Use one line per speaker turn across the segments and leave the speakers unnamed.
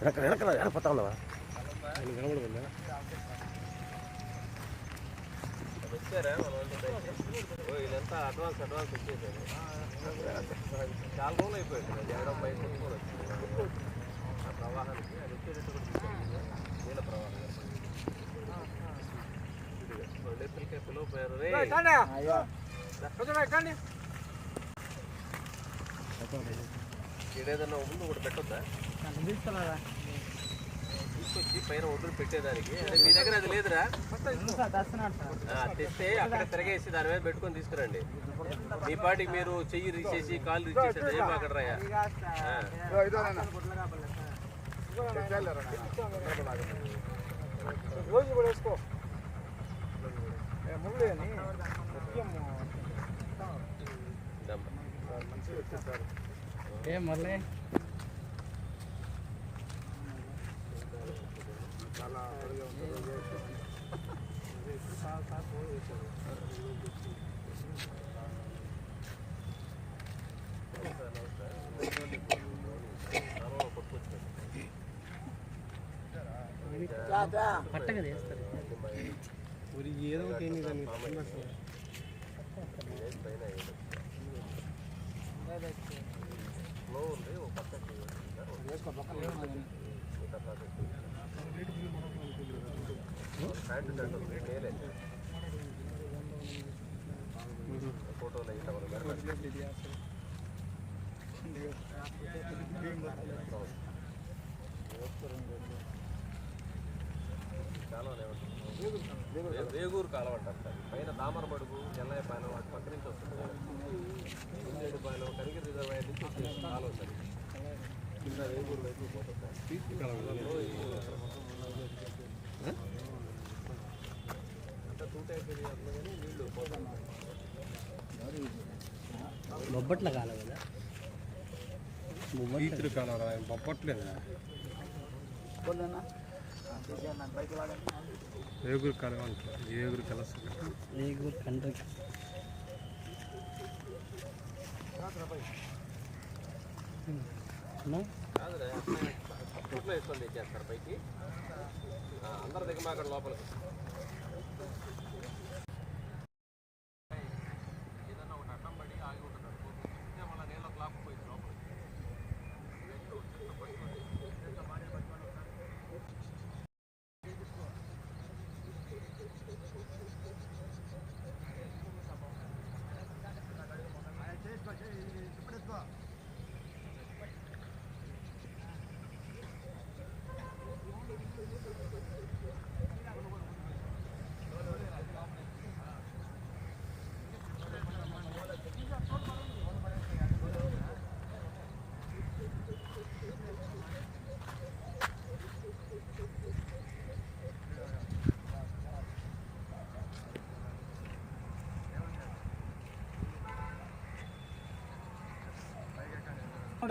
వెనక వెనక వెనక పోతా ఉన్నావా
వచ్చారా మన వాళ్ళు బయటికి? ఓ వీళ్ళంతా అడ్వాన్స్ అడ్వాన్స్ వచ్చేసారు చాలా రోజులు అయిపోయింది జగడం బయట కూడా ఆ ప్రవాహానికి అది వచ్చేటట్టు కూడా తీసుకెళ్ళింది నీళ్ళ ప్రవాహం ఎప్పటికే పిలువపోయారు రే ఏదైనా ముందు ఒకటి పెట్టొద్దా? తీసుకొచ్చి పైన ఒడ్డు పెట్టేదానికి. అంటే మీ దగ్గర అది లేదురా? తెస్తే అక్కడ తిరగేసి దాని మీద పెట్టుకొని తీసుకురండి. మీ పాటికి మీరు చెయ్యి రీచేసి కాళ్ళు రీచేసి ఏం అక్కడ రాయా
రోజు కూడా వేసుకో. ముఖ్యం మంచిగా వచ్చేసారు.
ఏం మళ్ళీ
చాలా అడుగుగా ఉంటుంది
పట్టగా చేస్తారు
ఏదో ఒకటి ఏంది దాన్ని
ఫ్లో ఉంది ఒక పక్కకి ఫోటోలు అయితే మనం వేగూరు కాలువ అంటారు సార్ పైన దామరమడుగు ఎల్లయ్య పాలెం అటు పక్క నుంచి వస్తుంది. కుందేడు పాలెం కనిగిరి రిజర్వాయర్ నుంచి వచ్చే కాలువ సార్ కింద వేగూరు వైపు పోతుంది.
బొబ్బట్ల కాలం కదా?
ఈతురు కాలం బొప్పట్లేదు ఏగురు కాలం అంటారు. ఏగురు
తెచ్చేస్తారు పైకి. ఆ, అందరు దిగమా అక్కడ లోపలికి.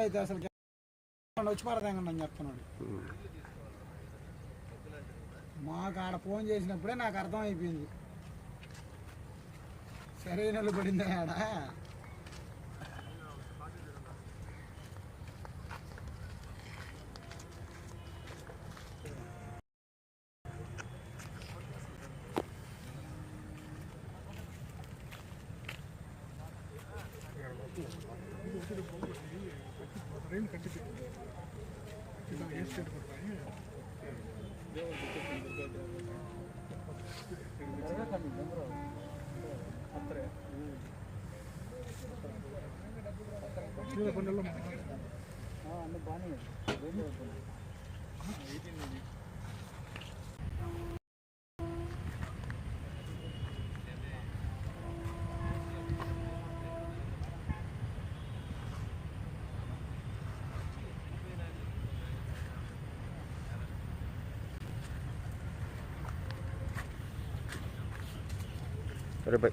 అయితే అసలు వచ్చి పడతాను అని చెప్తున్నాడు. మాకు ఆడ ఫోన్ చేసినప్పుడే నాకు అర్థం అయిపోయింది. సరైన వాళ్ళు పడిందా ఆడ?
సరే బాయ్
కొన్నా
అది సార్ రండి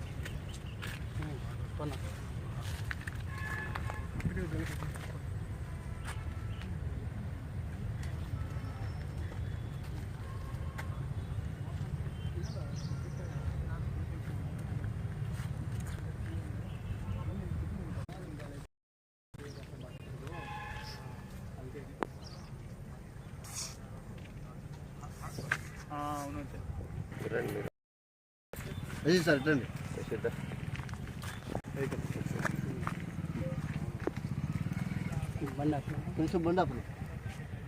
కొంచెం ఆపండి.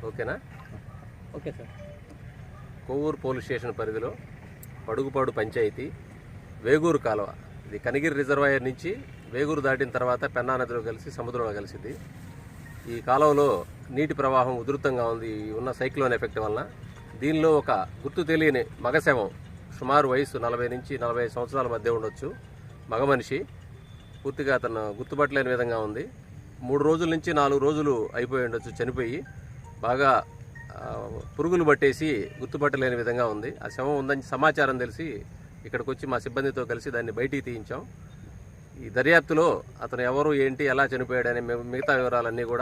ఓకేనా?
Okay sir.
Kovvuru police station పరిధిలో పడుగుపాడు పంచాయతీ వేగూరు కాలువ. ఇది కనిగిరి రిజర్వాయర్ నుంచి వేగూరు దాటిన తర్వాత పెన్నా నదిలో కలిసి సముద్రంలో కలిసింది. ఈ కాలువలో నీటి ప్రవాహం ఉధృతంగా ఉంది. ఉన్న సైక్లోన్ ఎఫెక్ట్ వలన దీనిలో ఒక గుర్తు తెలియని మగశవం సుమారు వయసు నలభై నుంచి నలభై సంవత్సరాల మధ్య ఉండొచ్చు. మగ మనిషి. పూర్తిగా అతను గుర్తుపట్టలేని విధంగా ఉంది. మూడు రోజుల నుంచి నాలుగు రోజులు అయిపోయి ఉండొచ్చు చనిపోయి. బాగా పురుగులు పట్టేసి గుర్తుపట్టలేని విధంగా ఉంది. ఆ శవం ఉందని సమాచారం తెలిసి ఇక్కడికి వచ్చి మా సిబ్బందితో కలిసి దాన్ని బయటికి తీయించాం. ఈ దర్యాప్తులో అతను ఎవరు ఏంటి ఎలా చనిపోయాడనే మిగతా వివరాలన్నీ కూడా